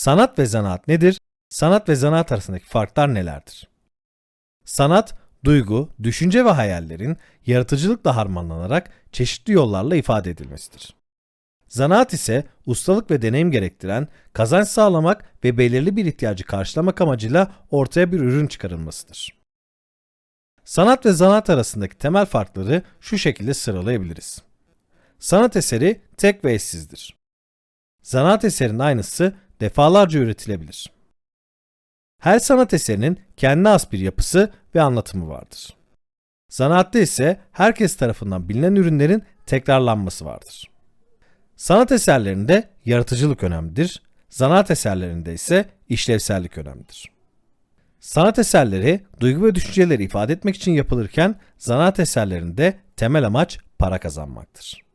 Sanat ve zanaat nedir? Sanat ve zanaat arasındaki farklar nelerdir? Sanat, duygu, düşünce ve hayallerin yaratıcılıkla harmanlanarak çeşitli yollarla ifade edilmesidir. Zanaat ise ustalık ve deneyim gerektiren, kazanç sağlamak ve belirli bir ihtiyacı karşılamak amacıyla ortaya bir ürün çıkarılmasıdır. Sanat ve zanaat arasındaki temel farkları şu şekilde sıralayabiliriz. Sanat eseri tek ve eşsizdir. Zanaat eserinin aynısı defalarca üretilebilir. Her sanat eserinin kendine has bir yapısı ve anlatımı vardır. Zanaatta ise herkes tarafından bilinen ürünlerin tekrarlanması vardır. Sanat eserlerinde yaratıcılık önemlidir, zanaat eserlerinde ise işlevsellik önemlidir. Sanat eserleri duygu ve düşünceleri ifade etmek için yapılırken zanaat eserlerinde temel amaç para kazanmaktır.